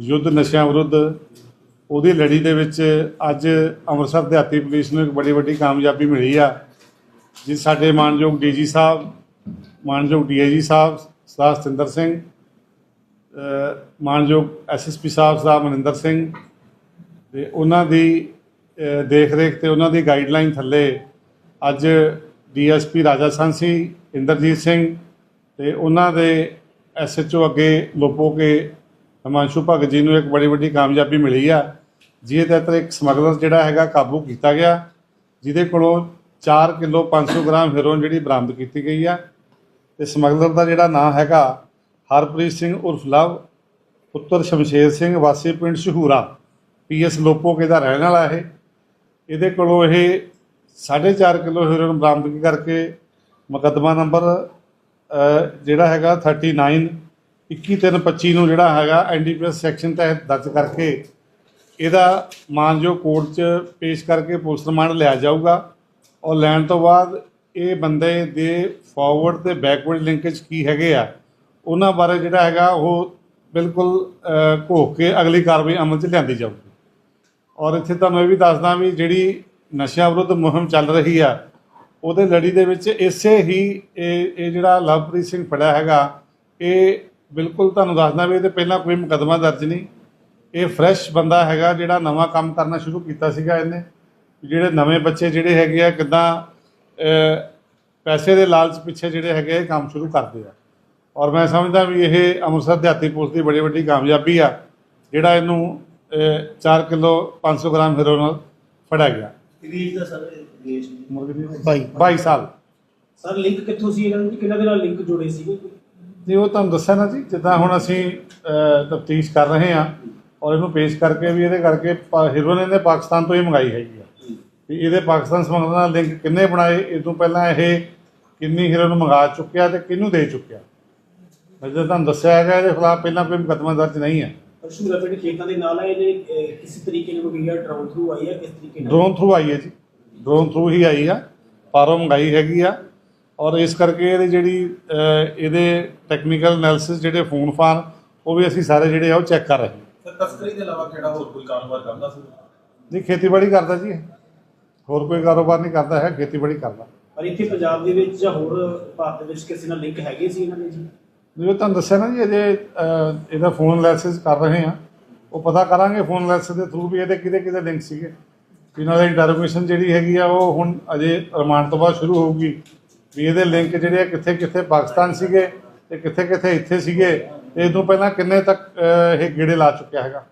ਯੁੱਧ ਨਸ਼ਿਆਂ ਵਿਰੁੱਧ ਉਹਦੀ ਲੜੀ ਦੇ ਵਿੱਚ ਅੱਜ ਅੰਮ੍ਰਿਤਸਰ ਦਿਹਾਤੀ ਪੁਲਿਸ ਨੂੰ ਇੱਕ ਬੜੀ ਵੱਡੀ ਕਾਮਯਾਬੀ ਮਿਲੀ ਆ ਜਿਸ ਸਾਡੇ ਮਾਨਯੋਗ ਡੀਜੀ ਸਾਹਿਬ ਮਾਨਯੋਗ ਡੀਆਈਜੀ ਸਾਹਿਬ ਸਰਦਾਰ ਸਤਿੰਦਰ ਸਿੰਘ ਅ, ਮਾਨਯੋਗ ਐਸਐਸਪੀ ਸਾਹਿਬ ਸਰਦਾਰ ਮਨਿੰਦਰ ਸਿੰਘ ਤੇ ਉਹਨਾਂ ਦੀ ਦੇਖ ਰੇਖ ਤੇ ਉਹਨਾਂ ਦੀ ਗਾਈਡਲਾਈਨ ਥੱਲੇ ਅੱਜ ਡੀਐਸਪੀ ਰਾਜਾ ਸੰਸੀ ਇੰਦਰਜੀਤ ਸਿੰਘ ਤੇ ਉਹਨਾਂ ਦੇ ਐਸਐਚਓ ਅੱਗੇ ਲੋਪੋ ਕੇ ਹਿਮਾਂਸ਼ੂ ਭਗਤ ਜੀ ਨੂੰ ਇੱਕ ਬੜੀ ਵੱਡੀ ਕਾਮਯਾਬੀ ਮਿਲੀ ਆ। ਜਿਹਦੇ ਤਹਿਤ ਇੱਕ ਸਮਗਲਰ ਜਿਹੜਾ ਹੈਗਾ ਕਾਬੂ ਕੀਤਾ ਗਿਆ, ਜਿਹਦੇ ਕੋਲੋਂ 4 ਕਿਲੋ 500 ਗ੍ਰਾਮ ਹੈਰੋਇਨ ਜਿਹੜੀ ਬਰਾਮਦ ਕੀਤੀ ਗਈ ਆ। ਤੇ ਸਮਗਲਰ ਦਾ ਜਿਹੜਾ ਨਾਂ ਹੈਗਾ, ਹਰਪ੍ਰੀਤ ਸਿੰਘ ਉਰਫ ਲਵ, ਪੁੱਤਰ ਸ਼ਮਸ਼ੇਰ ਸਿੰਘ, ਵਾਸੀ ਪਿੰਡ ਸ਼ਹੂਰਾ ਪੀਐਸ ਲੋਪੋਕੇ ਦਾ ਰਹਿਣ ਵਾਲਾ ਇਹ। ਇਹਦੇ ਕੋਲੋਂ ਇਹ 4.5 ਕਿਲੋ ਹੈਰੋਇਨ ਬਰਾਮਦ ਕਰਕੇ ਮੁਕੱਦਮਾ ਨੰਬਰ ਜਿਹੜਾ ਹੈਗਾ 39 21325 ਨੂੰ ਜਿਹੜਾ ਹੈਗਾ ਐਨਡੀਪੀਐਸ ਸੈਕਸ਼ਨ ਤਹਿਤ ਦਰਜ ਕਰਕੇ ਇਹਦਾ ਮਾਨਯੋਗ ਕੋਰਟ 'ਚ ਪੇਸ਼ ਕਰਕੇ ਪੁਲਿਸ ਰਿਮਾਂਡ ਲਿਆ ਜਾਊਗਾ। ਔਰ ਲੈਣ ਤੋਂ ਬਾਅਦ ਇਹ ਬੰਦੇ ਦੇ ਫਾਰਵਰਡ ਤੇ ਬੈਕਵਰਡ ਲਿੰਕੇਜ ਕੀ ਹੈਗੇ ਆ, ਉਹਨਾਂ ਬਾਰੇ ਜਿਹੜਾ ਹੈਗਾ ਉਹ ਬਿਲਕੁਲ ਘੋਖ ਕੇ ਅਗਲੀ ਕਾਰਵਾਈ ਅਮਲ 'ਚ ਲਿਆਂਦੀ ਜਾਊਗੀ। ਔਰ ਇੱਥੇ ਤੁਹਾਨੂੰ ਇਹ ਵੀ ਦੱਸਦਾ ਵੀ ਜਿਹੜੀ ਨਸ਼ਿਆਂ ਵਿਰੁੱਧ ਮੁਹਿੰਮ ਚੱਲ ਰਹੀ ਆ, ਉਹਦੇ ਲੜੀ ਦੇ ਵਿੱਚ ਇਸੇ ਹੀ ਇਹ ਇਹ ਜਿਹੜਾ ਲਵਪ੍ਰੀਤ ਸਿੰਘ ਫੜਿਆ ਹੈਗਾ, ਇਹ ਬਿਲਕੁਲ ਤੁਹਾਨੂੰ ਦੱਸਦਾ ਵੀ ਇਹਦੇ ਪਹਿਲਾਂ ਕੋਈ ਮੁਕੱਦਮਾ ਦਰਜ ਨਹੀਂ। ਇਹ ਫਰੈਸ਼ ਬੰਦਾ ਹੈਗਾ ਜਿਹੜਾ ਨਵਾਂ ਕੰਮ ਕਰਨਾ ਸ਼ੁਰੂ ਕੀਤਾ ਸੀਗਾ ਇਹਨੇ। ਜਿਹੜੇ ਨਵੇਂ ਬੱਚੇ ਜਿਹੜੇ ਹੈਗੇ ਆ ਕਿਦਾਂ ਪੈਸੇ ਦੇ ਲਾਲਚ ਪਿੱਛੇ ਜਿਹੜੇ ਹੈਗੇ ਇਹ ਕੰਮ ਸ਼ੁਰੂ ਕਰਦੇ ਆ। ਔਰ ਮੈਂ ਸਮਝਦਾ ਵੀ ਇਹ ਅੰਮ੍ਰਿਤਸਰ ਦਿਹਾਤੀ ਪੁਲਿਸ ਦੀ ਬੜੀ ਵੱਡੀ ਕਾਮਯਾਬੀ ਆ ਜਿਹੜਾ ਇਹਨੂੰ 4 ਕਿਲੋ 500 ਗ੍ਰਾਮ ਹੈਰੋਇਨ ਨਾਲ ਫੜਿਆ ਗਿਆ। ਰੀਜ ਦਾ ਸਰ ਦੇਸ਼ ਬਾਈ 22 ਸਾਲ। ਸਰ ਲਿੰਕ ਕਿੱਥੋਂ ਸੀ ਇਹਨਾਂ ਨੂੰ ਕਿਹਨਾਂ ਦੇ ਨਾਲ ਲਿੰਕ ਜੁੜੇ ਸੀਗੇ ਜੀ ਉਹ ਤੁਹਾਨੂੰ ਦੱਸਿਆ ਨਾ ਜੀ ਜਿੱਦਾਂ ਹੁਣ ਅਸੀਂ ਤਫਤੀਸ਼ ਕਰ ਰਹੇ ਹਾਂ ਔਰ ਇਹਨੂੰ ਪੇਸ਼ ਕਰਕੇ ਵੀ ਇਹਦੇ ਕਰਕੇ ਹੀਰੋਇਨ ਇਹਨੇ ਪਾਕਿਸਤਾਨ ਤੋਂ ਹੀ ਮੰਗਾਈ ਹੈਗੀ ਆ। ਵੀ ਇਹਦੇ ਪਾਕਿਸਤਾਨ ਸਮਗਲਰ ਨਾਲ ਲਿੰਕ ਕਿੰਨੇ ਬਣਾਏ ਇਹ ਤੋਂ ਪਹਿਲਾਂ ਇਹ ਕਿੰਨੀ ਹੀਰੋਇਨ ਮੰਗਾ ਚੁੱਕਿਆ ਤੇ ਕਿਹਨੂੰ ਦੇ ਚੁੱਕਿਆ? ਮੈਂ ਜਿੱਦਾਂ ਤੁਹਾਨੂੰ ਦੱਸਿਆ ਹੈਗਾ ਇਹਦੇ ਖਿਲਾਫ ਪਹਿਲਾਂ ਕੋਈ ਮੁਕੱਦਮਾ ਦਰਜ ਨਹੀਂ ਹੈ ਅਸ਼ੂਰਾ ਪਿੰਡ ਖੇਤਾਂ ਦੇ ਨਾਲ ਆ ਇਹਨੇ ਅਹ, ਕਿਸੇ ਤਰੀਕੇ ਨਾਲ ਕੋਈ ਡਰਾਉਨ ਥਰੂ ਆਈ ਹੈ ਕਿਸ ਤਰੀਕੇ ਨਾਲ? ਡਰੋਨ ਥਰੂ ਆਈ ਹੈ ਜੀ। ਡਰੋਨ ਥਰੂ ਹੀ ਆਈ ਆ ਪਾਰੋਂ ਮੰਗਾਈ ਹੈਗੀ ਆ। ਔਰ ਇਸ ਕਰਕੇ ਇਹਦੇ ਜਿਹੜੀ ਇਹਦੇ ਟੈਕਨੀਕਲ ਐਨਾਲਿਸਿਸ ਜਿਹੜੇ ਫੋਨ ਫਾਨ ਉਹ ਵੀ ਅਸੀਂ ਸਾਰੇ ਜਿਹੜੇ ਆ ਉਹ ਚੈੱਕ ਕਰ ਰਹੇ ਹਾਂ। ਤਸਕਰੀ ਦੇ ਇਲਾਵਾ ਕਿਹੜਾ ਹੋਰ ਕੋਈ ਕਾਰੋਬਾਰ ਕਰਦਾ ਸੀ? ਨਹੀਂ ਖੇਤੀਬਾੜੀ ਕਰਦਾ ਜੀ। ਹੋਰ ਕੋਈ ਕਾਰੋਬਾਰ ਨਹੀਂ ਕਰਦਾ ਹੈ ਖੇਤੀਬਾੜੀ ਕਰਦਾ। ਪਰ ਇੱਥੇ ਪੰਜਾਬ ਦੇ ਵਿੱਚ ਜਾਂ ਹੋਰ ਭਾਰਤ ਦੇ ਵਿੱਚ ਕਿਸੇ ਨਾਲ ਲਿੰਕ ਹੈਗੇ ਸੀ ਇਹਨਾਂ ਦੇ ਜੀ? ਜਿਵੇਂ ਤੁਹਾਨੂੰ ਦੱਸਿਆ ਨਾ ਜੀ ਅਜੇ ਇਹਦਾ ਫੋਨ ਐਨਾਲਿਸਿਸ ਕਰ ਰਹੇ ਆ ਉਹ ਪਤਾ ਕਰਾਂਗੇ ਫੋਨ ਐਨਾਲਿਸਿਸ ਦੇ ਥਰੂ ਵੀ ਇਹਦੇ ਕਿਹਦੇ ਕਿਹਦੇ ਲਿੰਕ ਸੀਗੇ। ਇਹਨਾਂ ਦੀ ਇੰਟਰੋਗੇਸ਼ਨ ਜਿਹੜੀ ਹੈਗੀ ਆ ਉਹ ਹੁਣ ਅਜੇ ਰਿਮਾਂਡ ਤੋਂ ਬਾਅਦ ਸ਼ੁਰੂ ਹੋਊਗੀ। ਵੀ ਇਹਦੇ ਲਿੰਕ ਜਿਹੜੇ ਆ ਕਿੱਥੇ ਕਿੱਥੇ ਪਾਕਿਸਤਾਨ ਸੀਗੇ ਤੇ ਕਿੱਥੇ ਕਿੱਥੇ ਇੱਥੇ ਸੀਗੇ, ਤੇ ਇਹ ਤੋਂ ਪਹਿਲਾਂ ਕਿੰਨੇ ਤੱਕ ਇਹ ਗੇੜੇ ਲਾ ਚੁੱਕਿਆ ਹੈਗਾ?